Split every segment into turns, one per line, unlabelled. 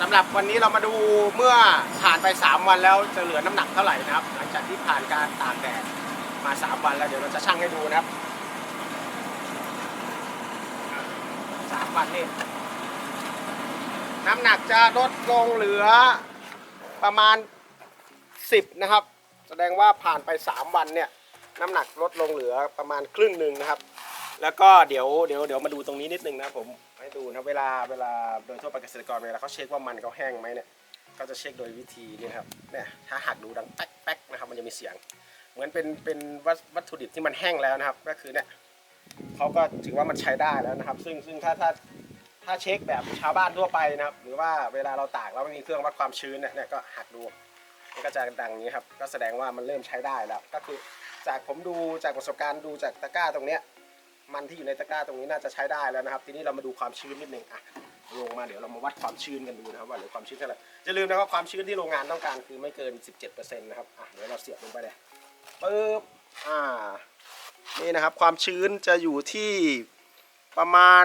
สำหรับวันนี้เรามาดูเมื่อผ่านไป 3 วันแล้วจะเหลือน้ำหนักเท่าไหร่นะครับ หลังจากที่ผ่านการตากแดดมา 3 วันแล้วเดี๋ยวเราจะชั่งให้ดูนะครับสามวันนี่น้ำหนักจะลดลงเหลือประมาณ 10 นะครับ แสดงว่าผ่านไป 3 วันเนี่ยน้ำหนักลดลงเหลือประมาณครึ่งหนึ่งนะครับ แล้วก็เดี๋ยวเดี๋ยวเดี๋ยวมาดูตรงนี้นิดนึงนะผม ให้ดูนะเวลาเวลาโดยทั่วไปเกษตรกรเวลาเขาเช็คว่ามันเขาแห้งไหมเนี่ยเขาจะเช็คโดยวิธีนี่ครับเนี่ยถ้าหักดูดังแป๊กแป๊กนะครับมันจะมีเสียง เหมือนเป็นเป็นวัตถุดิบที่มันแห้งแล้วนะครับ ก็คือเนี่ยเขาก็ถือว่ามันใช้ได้แล้วนะครับ ซึ่งซึ่งถ้าถ้าถ้าเช็คแบบชาวบ้านทั่วไปนะครับ หรือว่าเวลาเราตากแล้วไม่มีเครื่องวัดความชื้นเนี่ยเนี่ยก็หักดูมันก็จะดังนี้ครับ ก็แสดงว่ามันเริ่มใช้ได้แล้ว ก็คือจากผมดูจากประสบการณ์ดูจากตะกร้าตรงเนี้ย มันที่อยู่ในตะกร้าตรงนี้น่าจะใช้ได้แล้วนะครับ ทีนี้เรามาดูความชื้นนิดนึงอะลงมาเดี๋ยวเรามาวัดความชื้นกันดูนะครับว่าเหลือความชื้นเท่าไหร่อย่าลืมนะครับความชื้นที่โรงงานต้องการคือไม่เกิน 17%นะครับอะเดี๋ยวเราเสียบลงไปเลยปึ๊บอ่านี่นะครับความชื้นจะอยู่ที่ประมาณ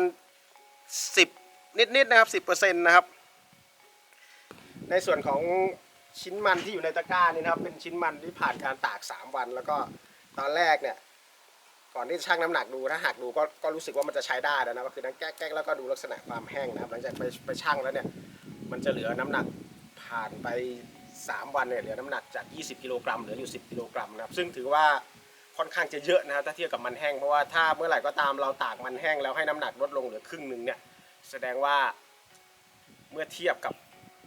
10 นิดๆนะครับ10%นะครับในส่วนของชิ้นมันที่อยู่ในตะกร้านี่นะครับเป็นชิ้นมันที่ผ่านการตาก 3 วัน แล้วก็ตอนแรกเนี่ย ก่อนที่จะชั่งน้ำหนักดูถ้าหักดูก็ก็รู้สึกว่ามันจะใช้ได้แล้วนะก็คือนั่งแก๊กๆแล้วก็ดูลักษณะความแห้งนะครับหลังจากไปไปชั่งแล้วเนี่ยมันจะเหลือน้ำหนักผ่านไป 3 วันเนี่ยเหลือน้ำหนักจาก 20 กิโลกรัมเหลืออยู่ 10 กิโลกรัมนะครับซึ่งถือว่าค่อนข้างจะเยอะนะครับถ้าเทียบกับมันแห้งเพราะว่าถ้าเมื่อไหร่ก็ตามเราตากมันแห้งแล้วให้น้ำหนักลดลงเหลือครึ่งหนึ่งเนี่ยแสดงว่าเมื่อเทียบกับ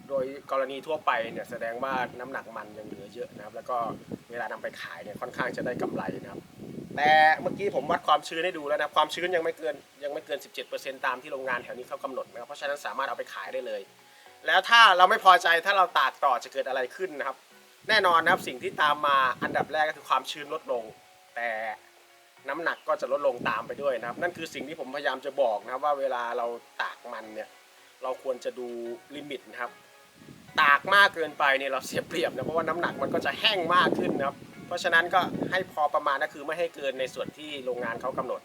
โดยกรณีทั่วไปเนี่ยแสดงว่าน้ำหนักมันยังเหลือเยอะนะครับ แล้วก็เวลานำไปขายเนี่ยค่อนข้างจะได้กำไรนะครับ แต่เมื่อกี้ผมวัดความชื้นให้ดูแล้วนะความชื้นยังไม่เกินยังไม่เกิน 17%ตามที่โรงงานแถวนี้เขากำหนดนะครับเพราะฉะนั้นสามารถเอาไปขายได้เลย แล้วถ้าเราไม่พอใจถ้าเราตากต่อจะเกิดอะไรขึ้นนะครับ แน่นอนนะครับสิ่งที่ตามมาอันดับแรกก็คือความชื้นลดลง แต่น้ำหนักก็จะลดลงตามไปด้วยนะครับ นั่นคือสิ่งที่ผมพยายามจะบอกนะครับว่าเวลาเราตากมันเนี่ยเราควรจะดูลิมิตนะครับ ตากมากเกินไปเนี่ยเราเสียเปรียบนะเพราะว่าน้ำหนักมันก็จะแห้งมากขึ้นนะครับ เพราะฉะนั้นก็ให้พอประมาณก็คือไม่ให้เกินในส่วนที่โรงงานเขากำหนด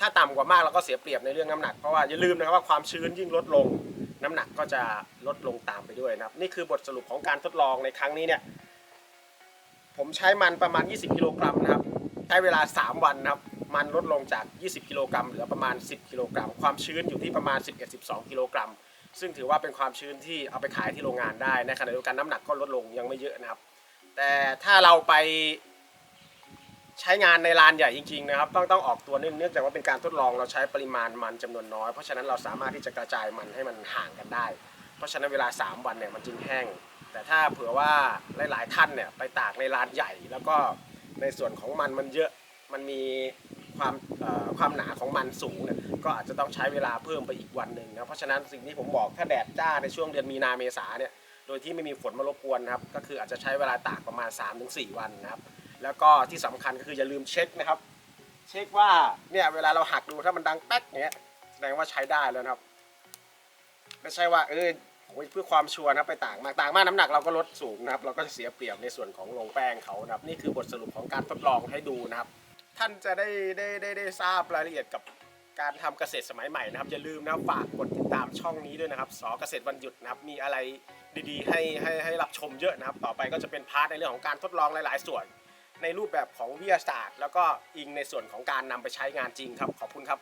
ถ้าต่ำกว่ามากเราก็เสียเปรียบในเรื่องน้ำหนักเพราะว่าอย่าลืมนะครับว่าความชื้นยิ่งลดลง น้ำหนักก็จะลดลงตามไปด้วยนะครับ นี่คือบทสรุปของการทดลองในครั้งนี้เนี่ยผมใช้มันประมาณ 20 กิโลกรัมนะครับใช้เวลา 3 วันนะครับมันลดลงจาก 20 กิโลกรัมเหลือประมาณ 10 กิโลกรัม ความชื้นอยู่ที่ประมาณ 11-12 กิโลกรัม ซึ่งถือว่าเป็นความชื้นที่เอาไปขายที่โรงงานได้ ในขณะเดียวกันน้ำหนักก็ลดลงยังไม่เยอะนะครับ แต่ถ้าเราไปใช้งานในลานใหญ่จริงๆนะครับ ต้องต้องออกตัวเนื่องจากว่าเป็นการทดลองเราใช้ปริมาณมันจำนวนน้อย เพราะฉะนั้นเราสามารถที่จะกระจายมันให้มันห่างกันได้ เพราะฉะนั้นเวลา 3 วันเนี่ยมันจึงแห้ง แต่ถ้าเผื่อว่าหลายๆท่านเนี่ยไปตากในลานใหญ่ แล้วก็ในส่วนของมันมันเยอะมันมีความความหนาของมันสูงเนี่ยก็อาจจะต้องใช้เวลาเพิ่มไปอีกวันหนึ่งนะเพราะฉะนั้นสิ่งที่ผมบอกถ้าแดดจ้าในช่วงเดือนมีนาเมษาเนี่ย ดยที่ไม่มีฝนมารบกวนนะครับก็คืออาจจะใช้เวลาตากประมาณ 3-4 วันนะครับ แล้วก็ที่สำคัญก็คืออย่าลืมเช็คนะครับ เช็คว่าเนี่ยเวลาเราหักดูถ้ามันดังแป๊กเนี้ยแสดงว่าใช้ได้แล้วนะครับ ไม่ใช่ว่าเออเพื่อความชัวร์นะไปต่างมากต่างมากน้ำหนักเราก็ลดสูงนะครับ เราก็จะเสียเปรียบในส่วนของโรงแป้งเขานะครับ นี่คือบทสรุปของการทดลองให้ดูนะครับ ท่านจะได้ได้ได้ได้ทราบรายละเอียดกับการทำเกษตรสมัยใหม่นะครับอย่าลืมนะฝากกดติดตามช่องนี้ด้วยนะครับสอเกษตรวันหยุดนะครับมีอะไร ดีๆ ให้ให้ให้รับชมเยอะนะครับ ต่อไปก็จะเป็นพาร์ทในเรื่องของการทดลองหลาย ๆ ส่วน ในรูปแบบของวิทยาศาสตร์ แล้วก็อิงในส่วนของการนำไปใช้งานจริงครับขอบคุณครับ